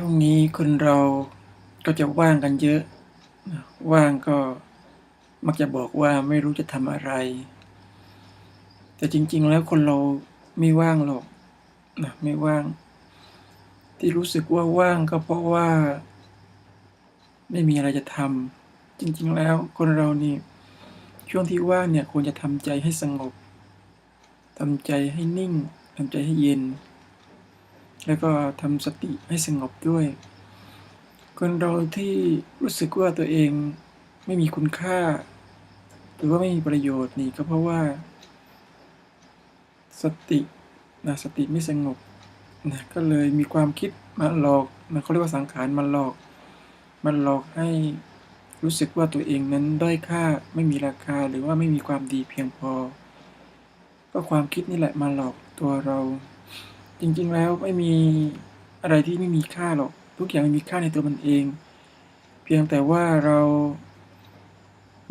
ช่วงนี้คนเราก็จะว่างกันเยอะ ว่างก็มักจะบอกว่าไม่รู้จะทำอะไร แต่จริง ๆ แล้วคนเราไม่ว่างหรอกนะไม่ว่าง ที่รู้สึกว่าว่างก็เพราะว่า ไม่มีอะไรจะทำจริง ๆ แล้วคนเรานี่ช่วงที่ว่างเนี่ยควรจะทำใจให้สงบทำใจให้นิ่งทำใจให้เย็น แล้วก็ทำสติให้สงบด้วย คนเราที่รู้สึกว่าตัวเองไม่มีคุณค่า หรือว่าไม่มีประโยชน์นี่ก็เพราะว่า สตินะสติไม่สงบนะก็เลยมีความคิดมาหลอกนะเขาเรียกว่าสังขารมาหลอก มันหลอกให้รู้สึกว่าตัวเองนั้นด้อยค่าไม่มีราคาหรือว่าไม่มีความดีเพียงพอ ก็ความคิดนี่แหละมาหลอกตัวเรา จริงๆแล้วไม่มีอะไรที่ไม่มีค่าหรอก ทุกอย่างมันมีค่าในตัวมันเอง เพียงแต่ว่าเรา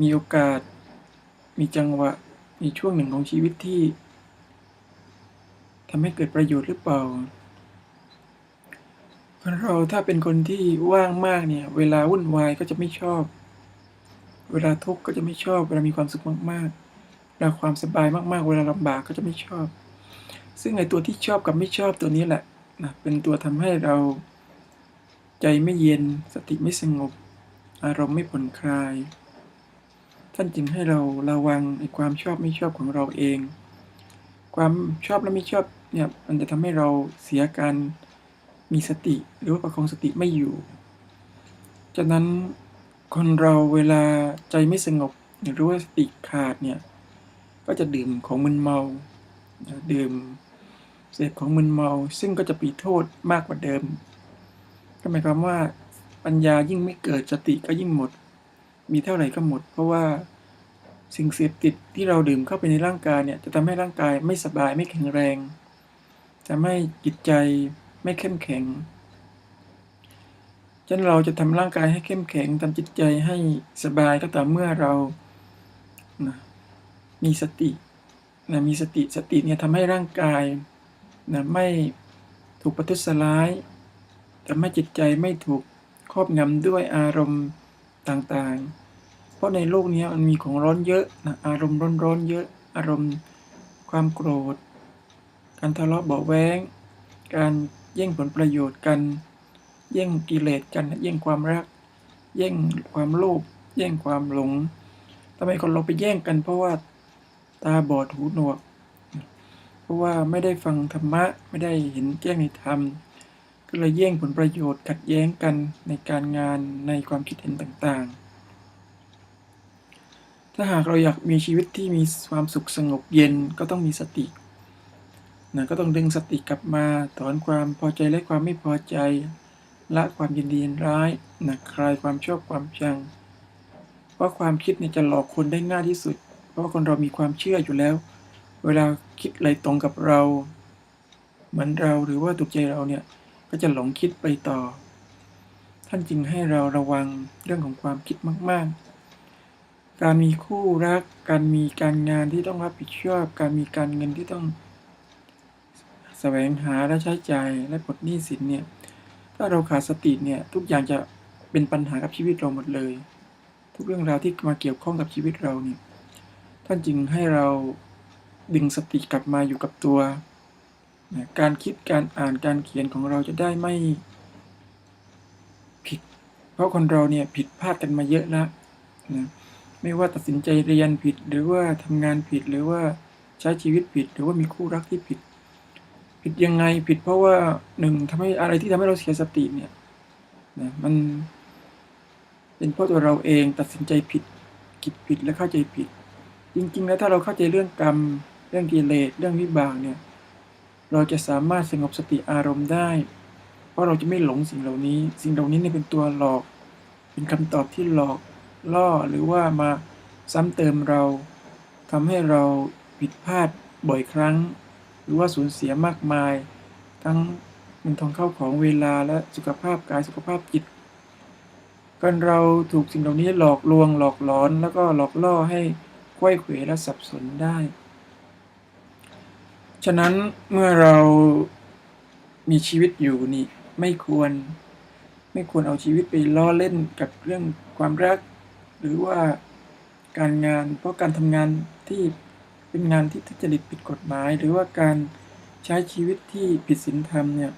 มีโอกาส มีจังหวะ มีช่วงหนึ่งของชีวิตที่ทำให้เกิดประโยชน์หรือเปล่าคนเราถ้าเป็นคนที่ว่างมากเนี่ย เวลาวุ่นวายก็จะไม่ชอบ เวลาทุกข์ก็จะไม่ชอบ เวลามีความสุขมากๆเวลาความสบายมากๆ เวลาลำบากก็จะไม่ชอบ ซึ่งไอตัวที่ชอบกับไม่ชอบตัวนี้แหละนะเป็นตัวทำให้เราใจไม่เย็นสติไม่สงบ อารมณ์ไม่ผ่อนคลาย ท่านจึงให้เราระวังไอความชอบไม่ชอบของเราเอง ความชอบและไม่ชอบเนี่ยมันจะทำให้เราเสียการมีสติหรือว่าประคองสติไม่อยู่ฉะนั้นคนเราเวลาใจไม่สงบหรือว่าสติขาดเนี่ยก็จะดื่มของมึนเมาดื่ม เสพของมึนเมา ซึ่งก็จะปีโทษมากกว่าเดิม ก็หมายความว่าปัญญายิ่งไม่เกิดสติก็ยิ่งหมด มีเท่าไหร่ก็หมด เพราะว่าสิ่งเสพติดที่เราดื่มเข้าไปในร่างกายเนี่ย จะทำให้ร่างกายไม่สบายไม่แข็งแรงจะไม่จิตใจไม่เข้มแข็งฉะนั้นเราจะทำร่างกายให้เข้มแข็งทำจิตใจให้สบายก็ต่อเมื่อเรานะมีสตินะมีสติสติเนี่ยทำให้ร่างกาย นะไม่ถูกประทุษร้ายทำให้จิตใจไม่ถูกครอบงำด้วยอารมณ์ต่างๆ เพราะในโลกนี้มันมีของร้อนเยอะนะอารมณ์ร้อนๆเยอะ อารมณ์ความโกรธ การทะเลาะเบาแวงการแย่งผลประโยชน์กัน แย่งกิเลสกัน แย่งความรัก แย่งความโลภ แย่งความหลงทำไมคนเราไปแย่งกันเพราะว่าตาบอดหูหนวก เพราะว่าไม่ได้ฟังธรรมะไม่ได้เห็นแจ้งในธรรม ก็เลยแย่งผลประโยชน์ขัดแย้งกันในการงานในความคิดเห็นต่างๆ ถ้าหากเราอยากมีชีวิตที่มีความสุขสงบเย็นก็ต้องมีสตินะก็ต้องดึงสติกลับมาถอนความพอใจและความไม่พอใจ ละความยินดียินร้ายนะคลายความชอบความชัง เพราะความคิดเนี่ยจะหลอกคนได้ง่ายที่สุด เพราะว่าคนเรามีความเชื่ออยู่แล้ว เวลาคิดอะไรตรงกับเรา เหมือนเราหรือว่าถูกใจเราเนี่ย ก็จะหลงคิดไปต่อ ท่านจึงให้เราระวังเรื่องของความคิดมาก ๆ การมีคู่รัก การมีการงานที่ต้องรับผิดชอบ การมีการเงินที่ต้องแสวงหาและใช้จ่ายและปลดหนี้สินเนี่ย ถ้าเราขาดสติเนี่ยทุกอย่างจะเป็นปัญหากับชีวิตเราหมดเลย ทุกเรื่องราวที่มาเกี่ยวข้องกับชีวิตเราเนี่ยท่านจึงให้เรา ดึงสติกลับมาอยู่กับตัวนะการคิดการอ่านการเขียนของเราจะได้ไม่ผิด เพราะคนเราเนี่ยผิดพลาดกันมาเยอะแล้วนะไม่ว่าตัดสินใจเรียนผิด หรือว่าทำงานผิดหรือว่าใช้ชีวิตผิด หรือว่ามีคู่รักที่ผิด ผิดยังไงผิดเพราะว่าหนึ่งทำให้อะไรที่ทำให้เราเสียสติเนี่ยนะมันเป็นเพราะตัวเราเองตัดสินใจผิดคิดผิดและเข้าใจผิด จริง ๆ แล้วถ้าเราเข้าใจเรื่องกรรม เรื่องกิเลสเรื่องวิบากเนี่ยเราจะสามารถสงบสติอารมณ์ได้ เพราะเราจะไม่หลงสิ่งเหล่านี้ สิ่งเหล่านี้เนี่ยเป็นตัวหลอก เป็นคำตอบที่หลอกล่อหรือว่ามาซ้ำเติมเราทำให้เราผิดพลาดบ่อยครั้ง หรือว่าสูญเสียมากมาย ทั้งเงินทองเข้าของเวลาและสุขภาพกายสุขภาพจิตกันเราถูกสิ่งเหล่านี้หลอกลวงหลอกหลอนแล้วก็หลอกล่อให้ควยเขวและสับสนได้ ฉะนั้นเมื่อเรามีชีวิตอยู่นี่ไม่ควร ไม่ควรเอาชีวิตไปล้อเล่นกับเรื่องความรัก หรือว่าการงานเพราะการทำงานที่เป็นงานที่ทุจริตผิดกฎหมาย หรือว่าการใช้ชีวิตที่ผิดศีลธรรมเนี่ย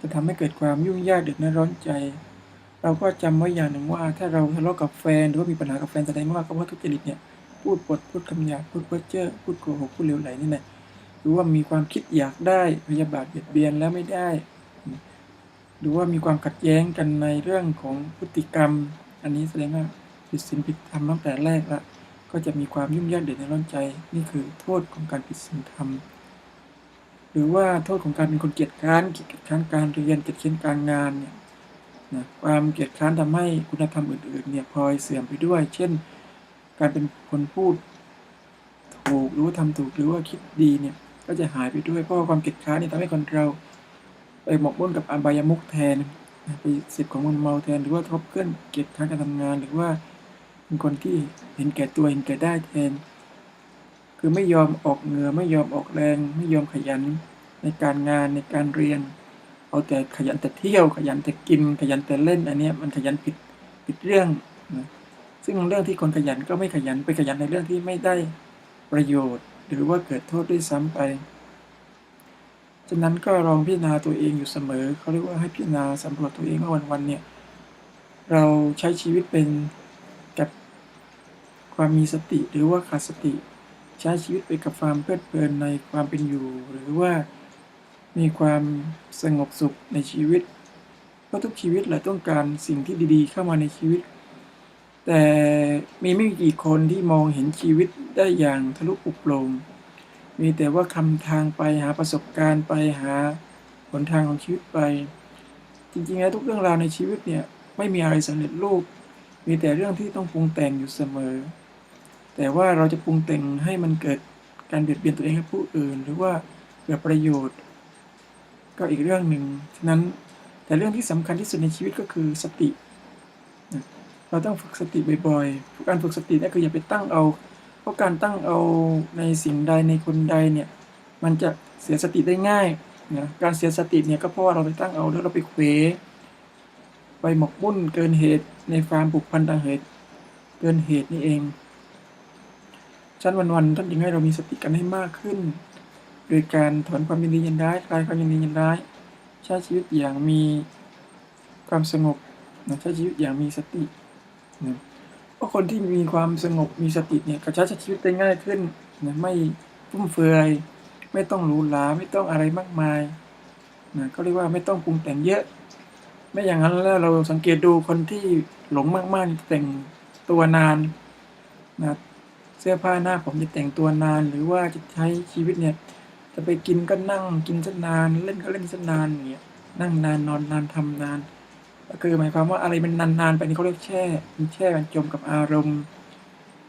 จะทำให้เกิดความยุ่งยากเดือดร้อนใจ เราก็จำไว้อย่างหนึ่งว่า ถ้าเราทะเลาะกับแฟนหรือว่ามีปัญหากับแฟนแสดงว่าคำว่าทุจริตเนี่ยพูดปดพูดคำหยาพูดเพ้อเจ้อพูดโกหกพูดเลวไหลนี่แหละ หรือว่ามีความคิดอยากได้พยาบาทเบียดเบียนแล้วไม่ได้ หรือว่ามีความขัดแย้งกันในเรื่องของพฤติกรรม อันนี้แสดงว่าผิดศีลผิดธรรมตั้งแต่แรกละก็จะมีความยุ่งยากเดือดร้อนใจ นี่คือโทษของการผิดศีลธรรม หรือว่าโทษของการเป็นคนเกียจคร้านเกียจคร้านการเรียนเกียจคร้านการงานเนี่ยนะความเกียจคร้านทำให้คุณธรรมอื่นๆเนี่ยพลอยเสื่อมไปด้วย เช่น การเป็นคนพูดถูกหรือว่าทำถูกหรือว่าคิดดีเนี่ย ก็จะหายไปด้วยเพราะความเกียจคร้านนี่ทำให้คนเราไปหมกมุ่นกับอบายมุขแทนไปเสพของมันเมาแทน หรือว่าทบเพื่อนเกียรติค้านการทำงาน หรือว่าเป็นคนที่เห็นแก่ตัวเห็นแก่ได้แทน คือไม่ยอมออกเหงื่อไม่ยอมออกแรง ไม่ยอมขยันในการงานในการเรียน เอาแต่ขยันแต่เที่ยวขยันแต่กิน ขยันแต่เล่นอันนี้มันขยันผิดผิดเรื่องนะซึ่งเรื่องที่คนขยันก็ไม่ขยันไปขยันในเรื่องที่ไม่ได้ประโยชน์ หรือว่าเกิดโทษด้วยซ้ำไป ฉะนั้นก็ลองพิจารณาตัวเองอยู่เสมอเขาเรียกว่าให้พิจารณาสำรวจตัวเองว่าวันๆเนี่ยเราใช้ชีวิตเป็นกับความมีสติหรือว่าขาดสติ ใช้ชีวิตไปกับความเพลิดเพลินในความเป็นอยู่ หรือว่ามีความสงบสุขในชีวิตเพราะทุกชีวิตแหละต้องการสิ่งที่ดีๆ เข้ามาในชีวิต แต่มีไม่กี่คนที่มองเห็นชีวิตได้อย่างทะลุปุโปรงมีแต่ว่าคำทางไปหาประสบการณ์ไปหาหนทางของชีวิตไป จริงๆแล้วทุกเรื่องราวในชีวิตเนี่ยไม่มีอะไรสำเร็จรูป มีแต่เรื่องที่ต้องปรุงแต่งอยู่เสมอ แต่ว่าเราจะปรุงแต่งให้มันเกิดการเบียดเบียนตัวเองให้ผู้อื่น หรือว่าเกิดประโยชน์ ก็อีกเรื่องหนึ่งฉะนั้นแต่เรื่องที่สำคัญที่สุดในชีวิตก็คือสติ เราต้องฝึกสติบ่อยๆ การฝึกสตินี่คืออย่าไปตั้งเอา เพราะการตั้งเอาในสิ่งใดในคนใดเนี่ย มันจะเสียสติได้ง่ายนะการเสียสติเนี่ยก็เพราะว่าเราไปตั้งเอาแล้วเราไปเควไปหมกมุ่นเกินเหตุในความผูกพันทางเหตุ เกินเหตุนี่เองชั้นวันๆท่านจึงให้เรามีสติกันให้มากขึ้น โดยการถอนความยินดียินร้ายคลายความยินดียินร้ายใช้ชีวิตอย่างมีความสงบนะใช้ชีวิตอย่างมีสติ นะเพราะคนที่มีความสงบมีสติเนี่ยก็ใช้ชีวิตได้ง่ายขึ้นนะไม่ฟุ่มเฟือยไม่ต้องหรูหราไม่ต้องอะไรมากมายนะก็เรียกว่าไม่ต้องปรุงแต่งเยอะ ไม่อย่างนั้นแล้วเราสังเกตดูคนที่หลงมากๆแต่งตัวนานนะเสื้อผ้าหน้าผมจะแต่งตัวนาน หรือว่าจะใช้ชีวิตเนี่ย จะไปกินก็นั่งกินซะนาน เล่นก็เล่นซะนานอย่างเงี้ยนั่งนานนอนนานทำนาน ก็คือหมายความว่าอะไรมันนานๆไปนี่เขาเรียกแช่มันแช่มันจมกับอารมณ์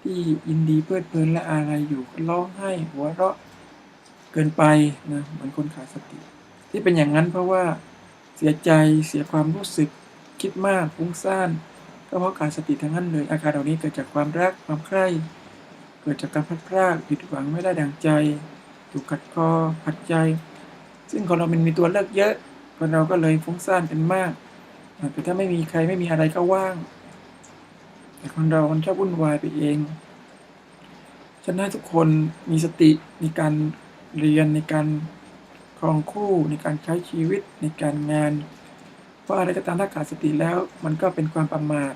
ที่ยินดีเพลิดเพลินและอะไรอยู่ร้องไห้หัวเราะเกินไปนะเหมือนคนขาดสติ ที่เป็นอย่างนั้นเพราะว่าเสียใจเสียความรู้สึกคิดมากฟุ้งซ่านก็เพราะขาดสติทั้งนั้นเลยอาการเหล่านี้เกิดจากความรักความใคร่เกิดจากการพลาดพลาดผิดหวังไม่ได้ดังใจ ถูกขัดคอขัดใจ ซึ่งคนเรามันมีตัวเลือกเยอะคนเราก็เลยฟุ้งซ่านกันมาก แต่ถ้าไม่มีใครไม่มีอะไรก็ว่าง แต่คนเรามันชอบวุ่นวายไปเองฉันให้ทุกคนมีสติในการเรียนในการครองคู่ในการใช้ชีวิตในการงาน เพราะอะไรก็ตามถ้าขาดสติแล้ว มันก็เป็นความประมาท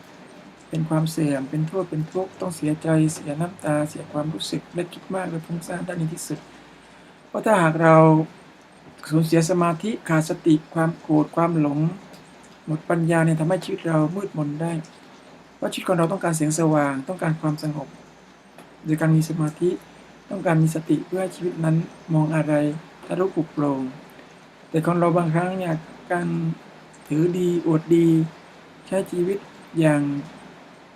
เป็นความเสื่อมเป็นโทษเป็นทุกข์ต้องเสียใจเสียน้ำตา เสียความรู้สึกและคิดมากและฟุ้งซ่านด้านนี้ที่สุด เพราะถ้าหากเราสูญเสียสมาธิขาดสติความโกรธความหลง หมดปัญญาเนี่ยทำให้ชีวิตเรามืดมนได้ เพราะชีวิตของเราต้องการเสียงสว่าง ต้องการความสงบ โดยการมีสมาธิ ต้องการมีสติเพื่อให้ชีวิตนั้นมองอะไรทะลุปลุกโปร่งแต่คนเราบางครั้งเนี่ยการถือดีอวดดี ใช้ชีวิตอย่าง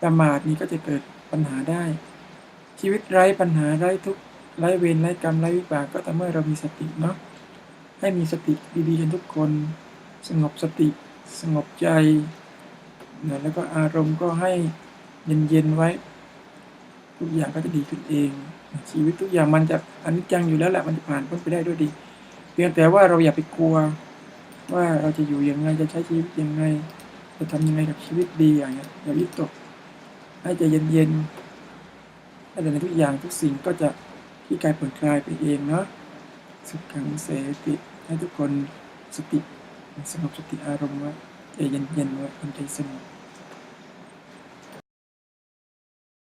ประมาทนี้ก็จะเกิดปัญหาได้ ชีวิตไร้ปัญหาไร้ทุกข์ไร้เวรไร้กรรมไร้วิบากก็แต่เมื่อเรามีสติเนาะให้มีสติดีๆกันทุกคน สงบสติ สงบใจนะแล้วก็อารมณ์ก็ให้เย็นๆไว้ ทุกอย่างก็จะดีขึ้นเอง ชีวิตทุกอย่างมันจะอันนี้จังอยู่แล้วแหละมันจะผ่านพ้นไปได้ด้วยดี เพียงแต่ว่าเราอย่าไปกลัว ว่าเราจะอยู่ยังไงจะใช้ชีวิตยังไง จะทำยังไงกับชีวิตดีอย่างเงี้ยอย่าวิตกให้ใจเย็นๆอะไรในทุกอย่างทุกสิ่งก็จะที่กายผ่อนคลายไปเองเนาะสุขังเสติให้ทุกคนสติ สงบสติอารมณ์ไว้ใจเย็นๆไว้มันใจสงบ